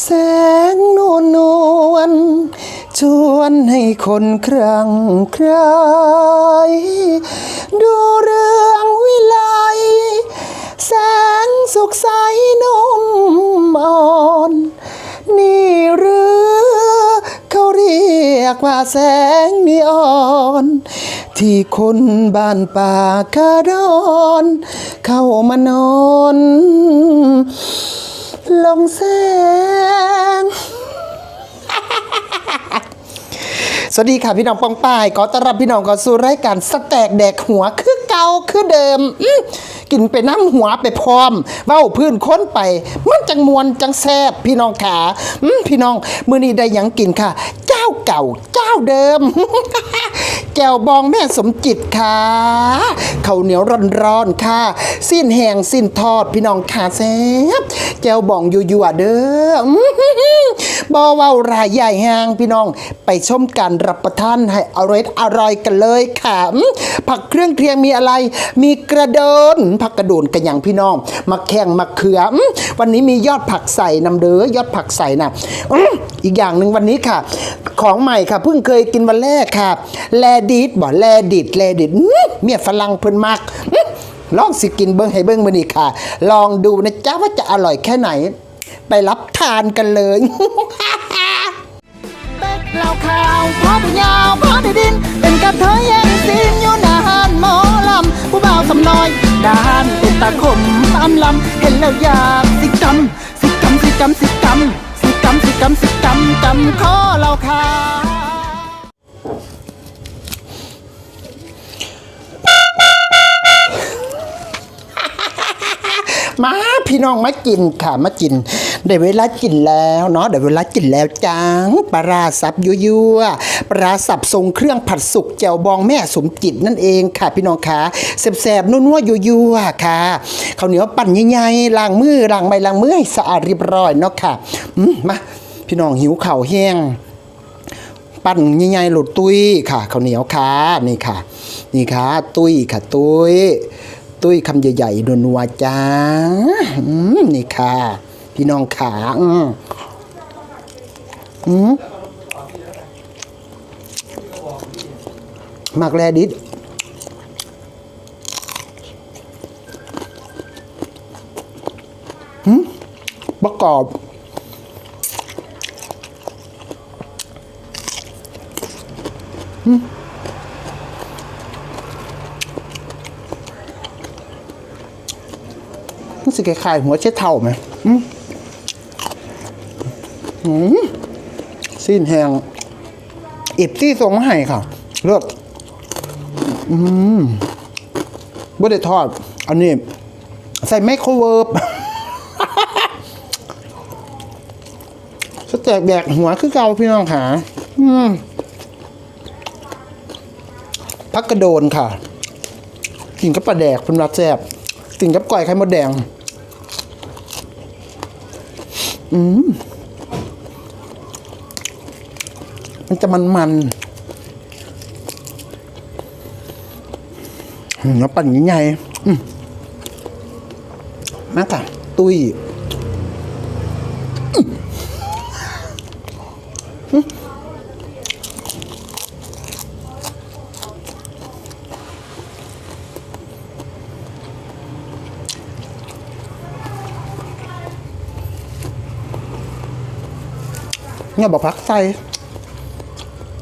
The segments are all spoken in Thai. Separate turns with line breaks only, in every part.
แสงนวลนวลชวนให้คนครั่งใคร ดูเรื่องวิไล แสงสุขใสนุ่มอ่อน นี่หรือเขาเรียกว่าแสงนีออน ที่คนบ้านป่าคาดอน เข้ามานอน ลงแสง สวัสดีค่ะพี่น้องปองป้ายขอต้อนรับพี่น้องเข้าสู่รายการสแตกแดกหัวคือเก่าคือเดิมอื้อกินไปน้ำหัวไปพร้อม เว้าพื้นค้นไป มันจังมวนจังแซบพี่น้องขาอื้อพี่น้องมื้อนี้ได้หยังกินค่ะ เจ้าเก่าเจ้าเดิม แก้วบองแม่สมจิตค่ะข้าวเหนียวร้อนๆค่ะ สิ้นแหงสิ้นทอดพี่น้องขาแซ่บแก้วบองยั่วๆเด้อบอว้ารายใหญ่แหงพี่น้อง ไปชมการรับประทานให้อร่อยอร่อยกันเลยค่ะผักเครื่องเคียงมีอะไร มีกระโดนผักกระโดนกันอย่างพี่น้องมะแข้งมะเขืออื้อวันนี้มียอดผักใส่นำเด้อยอดผักใส่นะอีกอย่างหนึ่งวันนี้ค่ะ ของใหม่ค่ะเพิ่งเคยกินวันแรกค่ะ แลดิดบ่แลดิดแลดิดอื้อเมียฝรั่งเพิ่นมากลองสิกินเบิ้งให้เบิ้งมื้อนี้ค่ะ ลองดูนะจ๊ะว่าจะอร่อยแค่ไหน ไปรับทานกันเลยเป็ดเล่าข่าวพ่อผู้ยาวพ่อได้ดิน เป็นกระเทยแย่งซีนอยู่นานหมอลำ ผู้บ่าวสำน้อยด้านเป็นตาคมอำลำ เห็นแล้วอยากสิกำสิกำสิกำสิกำสิกำสิกำสิกำกำข้อเล่าข่าว มาพี่น้องมากินค่ะมากินได้เวลากินแล้วเนาะได้เวลากินแล้วจังปลาสับยั่วๆปลาสับทรงเครื่องผัดสุกแจ่วบองแม่สมจิตนั่นเองค่ะ พี่น้องคะแสบๆนัวๆยั่วๆค่ะข้าวเหนียวปั่นใหญ่ๆล้างมือล้างไม้ล้างมือให้สะอาดเรียบร้อยเนาะค่ะมาพี่น้องหิวข่าแห้งปั้นใหญ่ๆหลุดตุ้ยค่ะข้าวเหนียวค่ะนี่ค่ะ นี่ค่ะ ตุ้ยค่ะตุ้ย ตุ้ยคำใหญ่ๆนัวๆจ้านี่ค่ะ พี่น้องขาอืมอืมมากแลดิดหืมประกอบอืม รู้สึกคล้ายๆหัวเช็ดเท่าไหมอืมอืมสิ้นแหงอิบที่ทรงมาให้ค่ะเลือกอืมบ่ได้ทอด อันนี้ ใส่ไมโครเวิร์ฟสแตกแดกหัวคือเก่าพี่น้องค่ะ อืมพักกระโดนค่ะ กินกับปลาแดกเป็นรัดแซ่บ กินกับก่อยไข่มดแดง อืมมันจะมันมันๆอืมแล้วปั่นใหญ่ๆมมาค่ะตุ้ย เนี่ยบอกพักใส่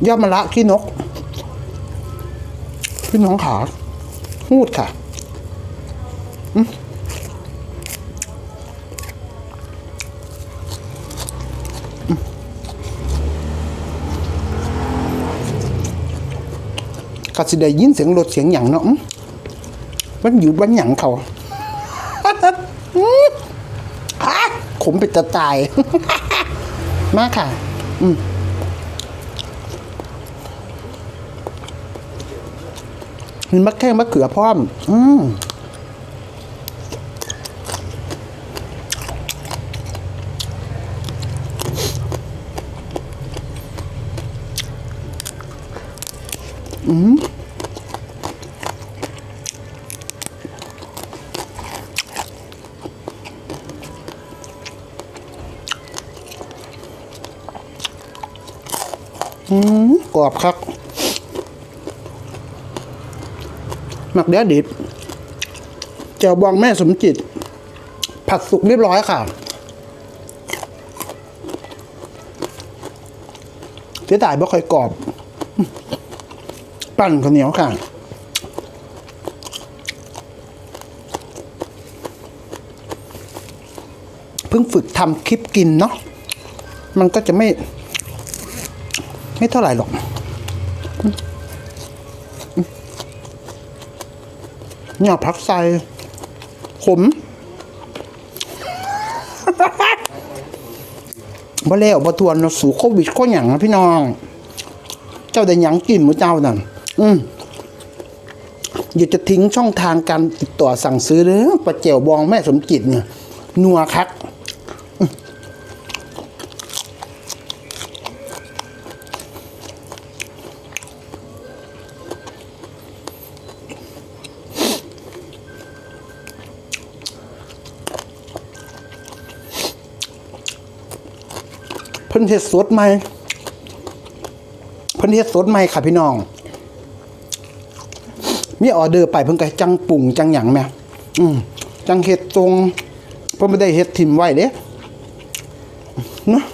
ยอดมะละขี้นกพี่น้องขาพูดค่ะก็สิได้ยินเสียงรถเสียงหยังเนาะอืมมันอยู่บ้านหยังเขาอืมอะขมไปจะตาย มากค่ะ อืมมีมะแข้งมะเขือพร้อม อืม อืมกรอบครับหมักเดียวดิบเจียวบองแม่สมจิต ผัดสุกเรียบร้อยค่ะเสียดายบ่ค่อยกรอบ ปั่นข้าวเหนียวค่ะเพิ่งฝึกทำคลิปกินเนาะมันก็จะไม่ ไม่เท่าไหร่หรอกเนี่ยผักใส่ขมบ่แล้วบ่ทวนเนาะสู่โควิดก็หยังนะพี่น้อง เจ้าได้หยังกินมื้อเจ้านั่นอืมอย่าจะทิ้งช่องทางการติดต่อสั่งซื้อเด้อปลาเจียวบองแม่สมจิตเนี่ยนัวคัก เพิ่นเฮ็ดสดใหม่เพิ่นเฮ็ดสดใหม่ค่ะพี่น้อง มีออเดอร์ไปเพิ่นก็จังปรุงจังหยังแม่อืมจังเฮ็ดตรงเพิ่นบ่ได้เฮ็ดทิ่มไว้เด้เนาะ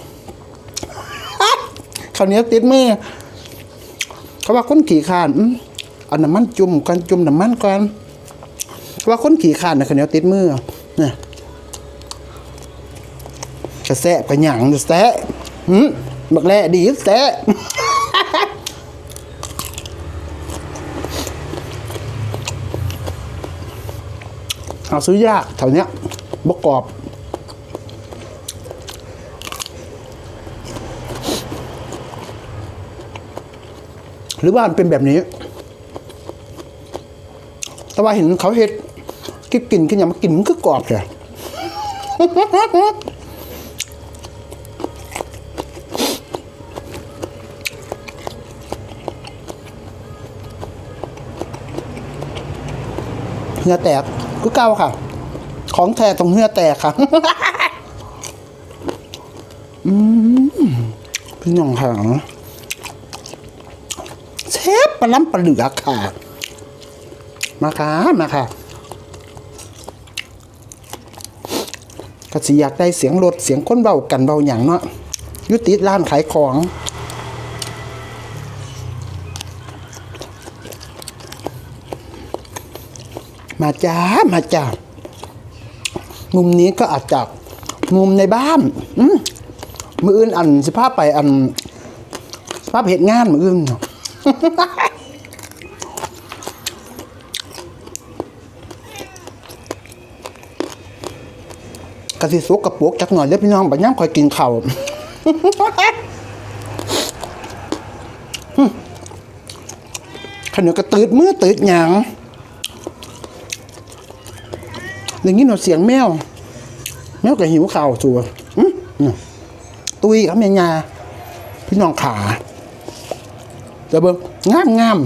ข้าวเหนียวติดมือเขาว่าคนขี่ขานอืมเอาน้ำมันจุ่มกันจุ่มน้ำมันก่อนว่าคนขี่ขานน่ะข้าวเหนียวติดมือเนี่ยจะแซะไปหยังจะแซะ หืมบักแล่ดีแซะเอาซื้อยากแถวเนี้ยบกกรอบ หรือว่ามันเป็นแบบนี้ แต่ว่าเห็นเขาเห็ดกินกินขึ้นอย่างมากินมันก็กรอบเลย เหือแตกคือเก้าค่ะ ของแท้ตรงเหือแตกค่ะ อืมพี่น้องค่ะเชฟปลาล้ำปลาเหลือค่ะ มาค่ะ มาค่ะก็สิอยากได้เสียงรถเสียงคนเบากันเบาอย่างเนาะอยุติร้านขายของ มาจ้ามาจ้ามุมนี้ก็อาจจะมุมในบ้านมืออื่นอันสภาพไปอันสภาพเหตุงานมืออื่นกระสิสุกกระปุกจักหน่อยเด้อพี่น้องบัดย่ำคอยกินเข้าขนมกระตืดมือตืดหยังอย่าง นี้หนเสียงแมว แมวก็หิวข้าวจัวอืมเนี่ยตุยครับเมียงาพี่น้องขาเดี๋ยวเบิ่งงามงาม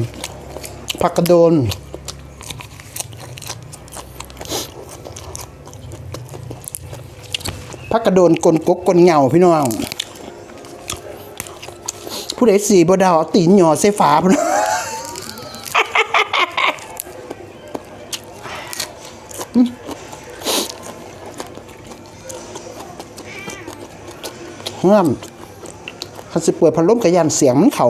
ผักกระโดนพักกระโดนกลกกกลเหงาพี่น้อง ผู้ใดสีบ่ดาวเอาตีนหยอใส่ฝาพุ่น เฮื่อมคันสิเปิดพัดลมกระยานเสียงมันเข่า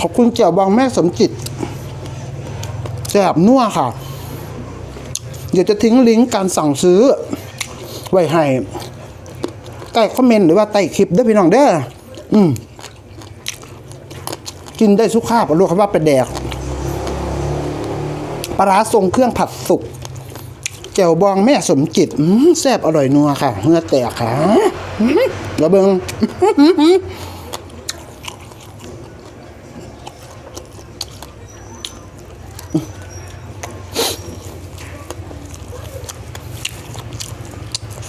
ขอบคุณเจียวบองแม่สมจิตแซ่บนัวค่ะ เดี๋ยวจะทิ้งลิงก์การสั่งซื้อ ไว้ให้ใต้คอมเมนต์หรือว่าใต้คลิปด้อพี่น้องเด้ออืม กินได้สุขภาพรู้คำว่าเป็นแดกปลาร้าทรงเครื่องผัดสุกแจ่วบองแม่สมจิตแซ่บอร่อยนัวค่ะเนื้อแตกค่ะอื้อระเบิง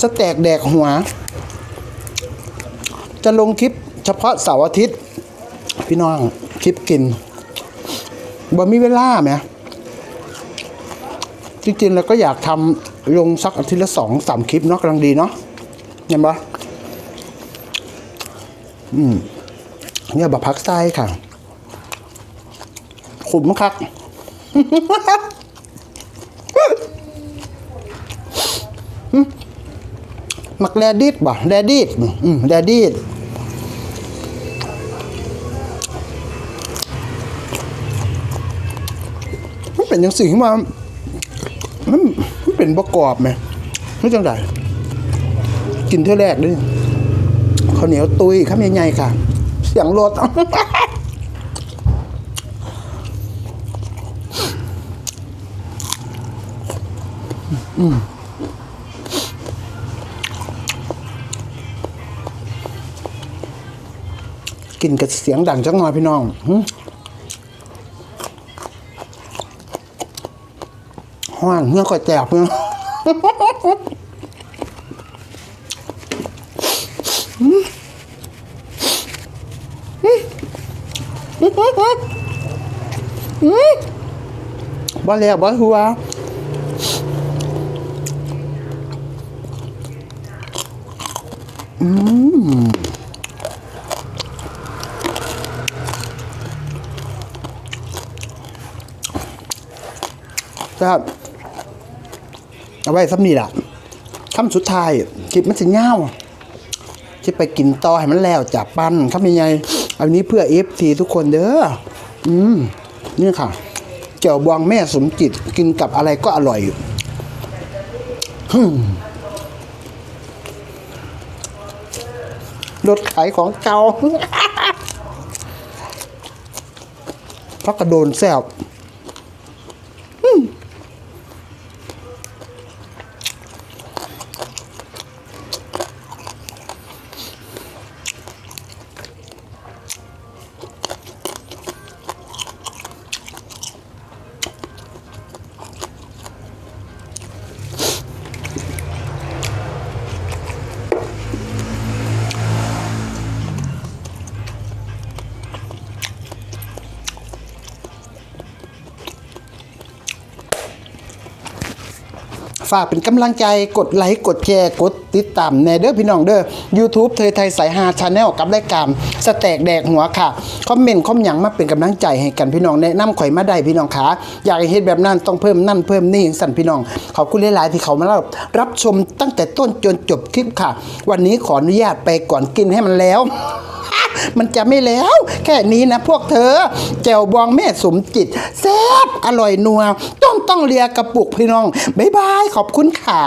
สแตกแดกหัว จะลงคลิปเฉพาะเสาร์อาทิตย์ พี่น้อง ลิปกินบ่มีเวลาไหมจริงๆแล้วก็อยากทำลงสักอาทิตย์ละสองสามคลิปเนาะกำลังดีเนาะเห็นปะอืมเนี่ยบบพักไส้ค่ะ ขุมคักมักแรดิดบ่แรดิดอืมแรดิด เป็นยังสิ่งมามันมันเป็นประกอบไหมไม่จังไดกินเท่าแรกด้วยข้าวเหนียวตุยข้าวใหญ่ๆค่ะ เสียงรถกินกับเสียงดังจังหน่อยพี่น้อง หึห้อนเงื่อก่อยแตกพี่น้อบ่แล้วบ่หัวครับ เอาไว้ซ้ำนี่ล่ะคำสุดท้ายคลิปมันจะเง่าวจะไปกินต่อให้มันแล้วจากปั้นคำยังไงอันนี้เพื่อเอฟทีทุกคนเด้ออืมนี่ค่ะเจียวบองแม่สมจิตกินกับอะไรก็อร่อยฮึ่มรถขายของเก่าเพราะกระโดนแซบ ฝากเป็นกำลังใจกดไลค์กดแชร์กดติดตามในเด้อพี่น้องเด้อ YouTube เทยไทยสายฮาชาแนลกับรายการสแต็กแดกหัวค่ะ คอมเมนต์คอมหยังมาเป็นกำลังใจให้กันพี่น้องแนะนำข่อยมาได้พี่น้องขาอยากให้เฮ็ดแบบนั้นต้องเพิ่มนั่นเพิ่มนี่สั่นพี่น้องขอบคุณหลายๆที่เขามาเรับรับชมตั้งแต่ต้นจนจบคลิปค่ะ วันนี้ขออนุญาตไปก่อนกินให้มันแล้วมันจะไม่แล้ว แค่นี้นะพวกเธอ แจวบองแม่สมจิตแซ่บอร่อยนัว ต้องต้องเลียกระปุกพี่น้อง บ๊ายบาย ขอบคุณค่ะ